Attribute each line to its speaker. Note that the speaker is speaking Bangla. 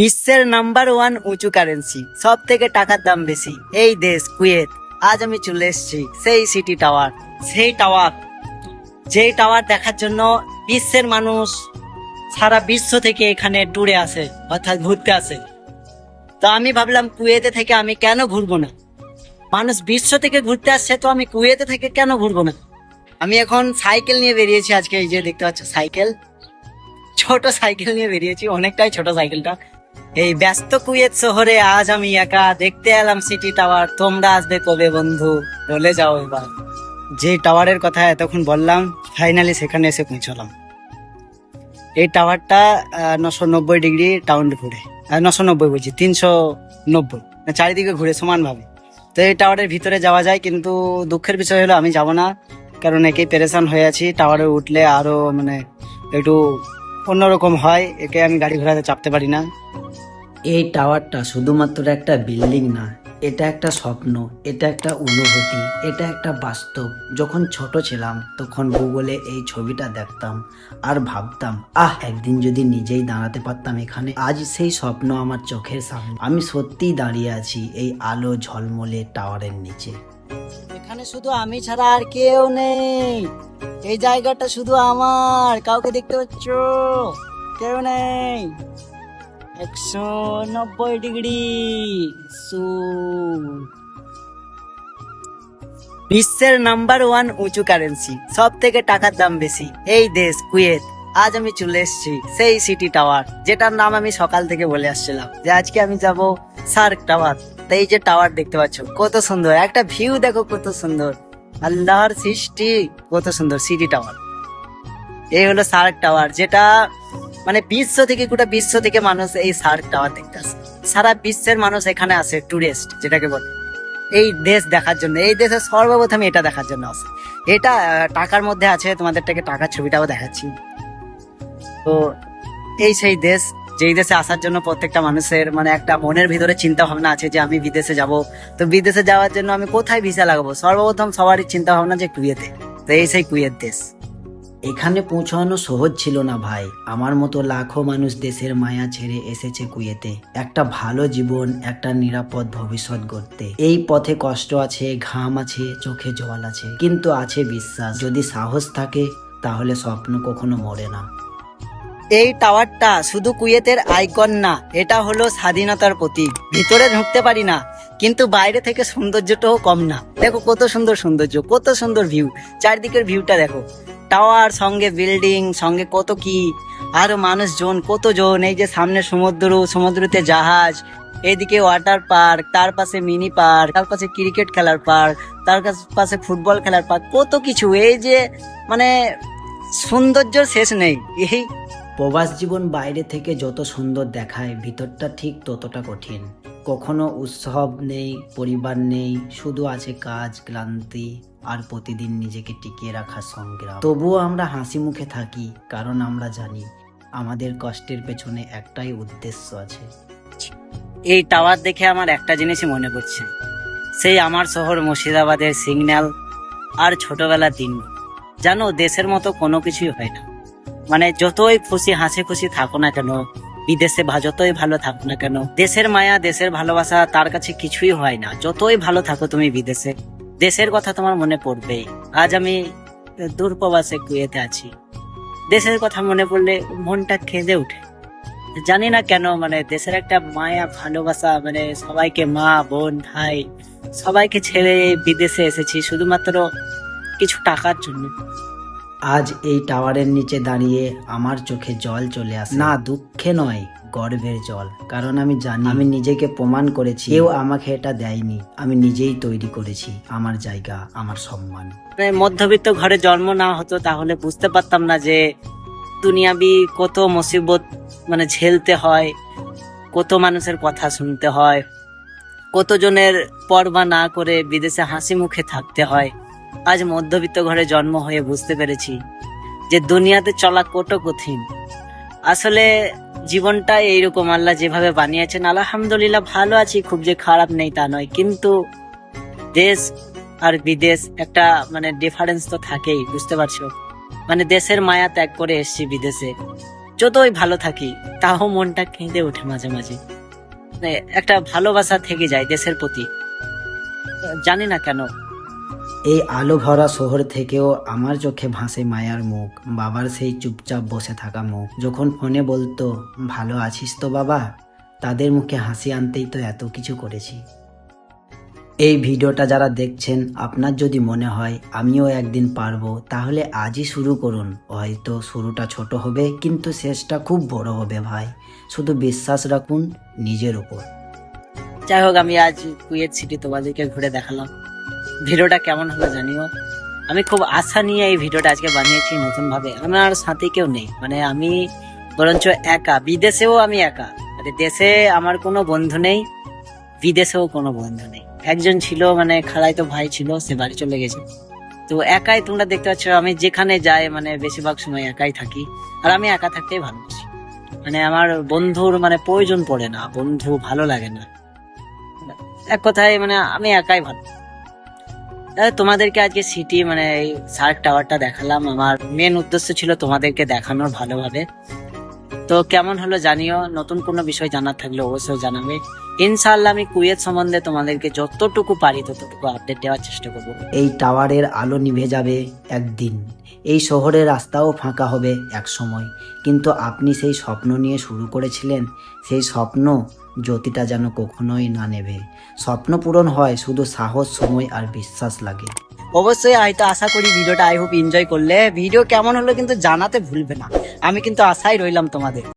Speaker 1: বিশ্বের নাম্বার ওয়ান উঁচু কারেন্সি সব থেকে টাকার দাম বেশি, এই দেশ, কুয়েত। আজ আমি চলে এসেছি সেই সিটি টাওয়ার সেই টাওয়ার যেই টাওয়ার দেখার জন্য বিশ্বের মানুষ সারা বিশ্ব থেকে এখানে ট্যুরে আসে, অর্থাৎ ঘুরতে আসে। তো আমি ভাবলাম কুয়েতে থেকে আমি কেন ঘুরবো না? মানুষ বিশ্ব থেকে ঘুরতে আসছে তো আমি কুয়েতে থেকে কেন ঘুরবো না? আমি এখন সাইকেল নিয়ে বেরিয়েছি আজকে, এই যে দেখতে পাচ্ছ সাইকেল ছোট সাইকেল নিয়ে বেরিয়েছি, অনেকটাই ছোট সাইকেলটা এই ব্যস্ত কুয়েত শহরে আজ আমি একা দেখতে এলাম সিটি টাওয়ার তোমরা আসবে কবে বন্ধু? বলে যাও এবার। যে টাওয়ারের কথা এতক্ষণ বললাম ফাইনালি সেখানে এসে পৌঁছলাম। এই টাওয়ারটা নশো নব্বই ডিগ্রি টাউন ঘুরে। নশো নব্বই বলছি, তিনশো নব্বই। চারিদিকে ঘুরে, সমানভাবে। তো এই টাওয়ারের ভিতরে যাওয়া যায়, কিন্তু দুঃখের বিষয় হলো আমি যাব না। কারণ একেই পেরেশান হয়ে আছি। টাওয়ারে উঠলে আরও মানে একটু অন্যরকম হয়, একে আমি গাড়ি ঘোড়াতে চাপতে পারি না।
Speaker 2: এই টাওয়ারটা শুধুমাত্র একটা বিল্ডিং না, এটা একটা স্বপ্ন, এটা একটা অনুভূতি, এটা একটা বাস্তব। যখন ছোট ছিলাম, তখন গুগলে এই ছবিটা দেখতাম আর ভাবতাম, আহ, একদিন যদি নিজেই দাঁড়াতে পারতাম এখানে, আজ সেই স্বপ্ন আমার চোখের সামনে। আমি সত্যিই দাঁড়িয়ে আছি এই আলো ঝলমলে টাওয়ারের নিচে।
Speaker 1: এখানে শুধু আমি ছাড়া আর কেউ নেই। এই জায়গাটা শুধু আমার। কাউকে দেখতে পাচ্ছ? কেউ নেই। একশো নব্বই ডিগ্রি বিশ্বের নাম্বার ওয়ান উঁচু কারেন্সি। সব থেকে টাকার দাম বেশি। এই দেশ, কুয়েত। আজ আমি চলে এসেছি সেই সিটি টাওয়ার, যেটার নাম আমি সকাল থেকে বলে আসছিলাম যে আজকে আমি যাব সার্ক টাওয়ার। তো এই যে টাওয়ার দেখতে পাচ্ছ, কত সুন্দর। একটা ভিউ দেখো কত সুন্দর। আল্লাহর সৃষ্টি, কত সুন্দর সিটি টাওয়ার এই হলো সার্ক টাওয়ার যেটা মানে বিশ্ব থেকে, গোটা বিশ্ব থেকে মানুষ এই সার্ক টাওয়ার দেখতে আসে। সারা বিশ্বের মানুষ এখানে আসে টুরিস্ট যেটাকে বলে। এই দেশ দেখার জন্য, এই দেশের সর্বপ্রথম এটা দেখার জন্য আসে। এটা টাকার মধ্যে আছে তোমাদের থেকে টাকার ছবিটাও দেখাচ্ছি। তো এই সেই দেশ যেই দেশে আসার জন্য প্রত্যেকটা মানুষের মানে একটা মনের ভিতরে চিন্তা ভাবনা আছে যে আমি বিদেশে যাব। তো বিদেশে যাওয়ার জন্য আমি কোথায় ভিসা লাগাবো? সর্বপ্রথম সবারই চিন্তা ভাবনা যে কুয়েতে। তো এই সেই কুয়েত দেশ।
Speaker 2: এখানে পৌঁছানো সহজ ছিল না ভাই। আমার মতো লাখো মানুষ দেশের মায়া ছেড়ে এসেছে কুয়েতে। একটা ভালো জীবন, একটা নিরাপদ ভবিষ্যৎ গড়তে। এই পথে কষ্ট আছে, ঘাম আছে, চোখে জল আছে। কিন্তু আছে বিশ্বাস। যদি সাহস থাকে, তাহলে স্বপ্ন কখনো মরে না।
Speaker 1: এই টাওয়ারটা শুধু কুয়েতের আইকন না, এটা হলো স্বাধীনতার প্রতীক। ভিতরে ঢুকতে পারি না, কিন্তু বাইরে থেকে সৌন্দর্যটাও কম না। দেখো কত সুন্দর সৌন্দর্য, কত সুন্দর ভিউ। চারদিকের ভিউটা দেখো। টাওয়ার, সঙ্গে বিল্ডিং, সঙ্গে কত কি, আরও মানুষজন, কতজন, এই যে সামনে সমুদ্র, সমুদ্রতে জাহাজ, এদিকে ওয়াটার পার্ক, তার পাশে মিনি পার্ক, তার পাশে ক্রিকেট খেলার পার্ক, তার পাশে ফুটবল খেলার পার্ক, কত কিছু। এই যে মানে সৌন্দর্যর শেষ নেই। এই
Speaker 2: প্রবাস জীবন বাইরে থেকে যত সুন্দর দেখায়, ভিতরটা ঠিক ততটা কঠিন। কখনো উৎসব নেই, পরিবার নেই, শুধু আছে কাজ, ক্লান্তি, আর প্রতিদিন নিজেকে টিকিয়ে রাখার সংগ্রাম। তবুও আমরা হাসি মুখে থাকি, কারণ আমরা জানি, আমাদের কষ্টের পেছনে একটাই উদ্দেশ্য আছে।
Speaker 1: এই টাওয়ার দেখে আমার একটা জিনিসই মনে পড়ছে। সেই আমার শহর মুর্শিদাবাদের সিগন্যাল আর ছোটবেলার দিন। জানো, দেশের মতো কোনো কিছুই হয় না। মানে যতই খুশি, হাসি খুশি থাকো না কেন, বিদেশে ভা- যতই ভালো থাকো না কেন, দেশের মায়া, দেশের ভালোবাসা তার কাছে কিছুই হয় না। যতই ভালো থাকো তুমি বিদেশে, দেশের কথা তোমার মনে পড়বেই আজ আমি দূরপ্রবাসে কুয়েতে আছি। দেশের কথা মনে পড়লে মনটা খেঁদে ওঠে। জানি না কেন মানে দেশের একটা মায়া, ভালোবাসা মানে সবাইকে মা, বোন, ভাই, সবাইকে ছেড়ে বিদেশে এসেছি, শুধুমাত্র কিছু টাকার জন্য।
Speaker 2: আজ এই টাওয়ারের নিচে দাঁড়িয়ে আমার চোখে জল চলে আসে। না, দুঃখে নয়, গর্বের জল। কারণ আমি জানি, আমি নিজেকে প্রমাণ করেছি। কেউ আমাকে এটা দেয়নি। আমি নিজেই তৈরি করেছি। আমার জায়গা, আমার সম্মান।
Speaker 1: মানে মধ্যবিত্ত ঘরে জন্ম না হতো, তাহলে বুঝতে পারতাম না যে দুনিয়াবি কত মুসিবত মানে ঝেলতে হয়, কত মানুষের কথা শুনতে হয়, কতজনের পরবা না করে বিদেশে হাসি মুখে থাকতে হয়। আজ মধ্যবিত্ত ঘরে জন্ম হয়ে বুঝতে পেরেছি যে দুনিয়াতে চলা কত কঠিন। আসলে জীবনটা এইরকম আল্লাহ যেভাবে বানিয়েছেন, আলহামদুলিল্লাহ ভালো আছি, খুব যে খারাপ নেই তা নয়। কিন্তু দেশ আর বিদেশ একটা মানে ডিফারেন্স তো থাকেই, বুঝতে পারছ? মানে দেশের মায়া ত্যাগ করে এসছি বিদেশে। যতই ভালো থাকি, তাও মনটা কেঁদে ওঠে মাঝে মাঝে। মানে একটা ভালোবাসা থেকে যায় দেশের প্রতি। জানি না কেন
Speaker 2: এই আলো ভরা শহর থেকেও আমার চোখে ভাসে মায়ার মুখ। বাবার সেই চুপচাপ বসে থাকা মুখ। যখন ফোনে বলতো, ভালো আছিস তো বাবা? তাদের মুখে হাসি আনতেই তো এত কিছু করেছি। এই ভিডিওটা যারা দেখছেন, আপনার যদি মনে হয়, আমিও একদিন পারব, তাহলে আজই শুরু করুন। হয়তো শুরুটা ছোট হবে, কিন্তু শেষটা খুব বড় হবে ভাই। শুধু বিশ্বাস রাখুন নিজের উপর।
Speaker 1: যাই হোক, আমি আজ কুয়েত সিটি তোমাদেরকে ঘুরে দেখালাম। ভিডিওটা কেমন হলো জানিও। আমি খুব আশা নিয়ে এই ভিডিওটা আজকে বানিয়েছি নতুন ভাবে আমার সাথে কেউ নেই। মানে আমি বরঞ্চ একা। বিদেশেও আমি একা। মানে দেশে আমার কোনো বন্ধু নেই, বিদেশেও কোনো বন্ধু নেই। একজন ছিল মানে খালাই তো ভাই ছিল, সে বাড়ি চলে গেছে। তো একাই তোমরা দেখতে পাচ্ছ, আমি যেখানে যাই মানে বেশিরভাগ সময় একাই থাকি। আর আমি একা থাকতেই ভালোবাসি। মানে আমার বন্ধুর মানে প্রয়োজন পড়ে না। বন্ধু ভালো লাগে না। এক কথায় মানে আমি একাই ভালো। তোমাদেরকে আজকে সিটি মানে এই সার্ক টাওয়ারটা দেখালাম। আমার মেন উদ্দেশ্য ছিল তোমাদেরকে দেখানোর ভালোভাবে। তো কেমন হলো জানিও। নতুন কোনো বিষয় জানার থাকলে অবশ্যই জানাবে। ইনশাআল্লাহ আমি কুয়েত সম্বন্ধে তোমাদেরকে যতটুকু পারি, ততটুকু আপডেট দেওয়ার চেষ্টা করব।
Speaker 2: এই টাওয়ারের আলো নিভে যাবে একদিন। এই শহরের রাস্তাও ফাঁকা হবে এক সময় কিন্তু আপনি সেই স্বপ্ন নিয়ে শুরু করেছিলেন। সেই স্বপ্ন জ্যোতিটা যেন কখনোই না নেবে স্বপ্ন পূরণ হয়, শুধু সাহস, সময় আর বিশ্বাস লাগে।
Speaker 1: অবশ্যই হয়তো আশা করি ভিডিওটা আই হোপ এনজয় করলে। ভিডিও কেমন হলো কিন্তু জানাতে ভুলবে না। আমি কিন্তু আশাই রইলাম তোমাদের।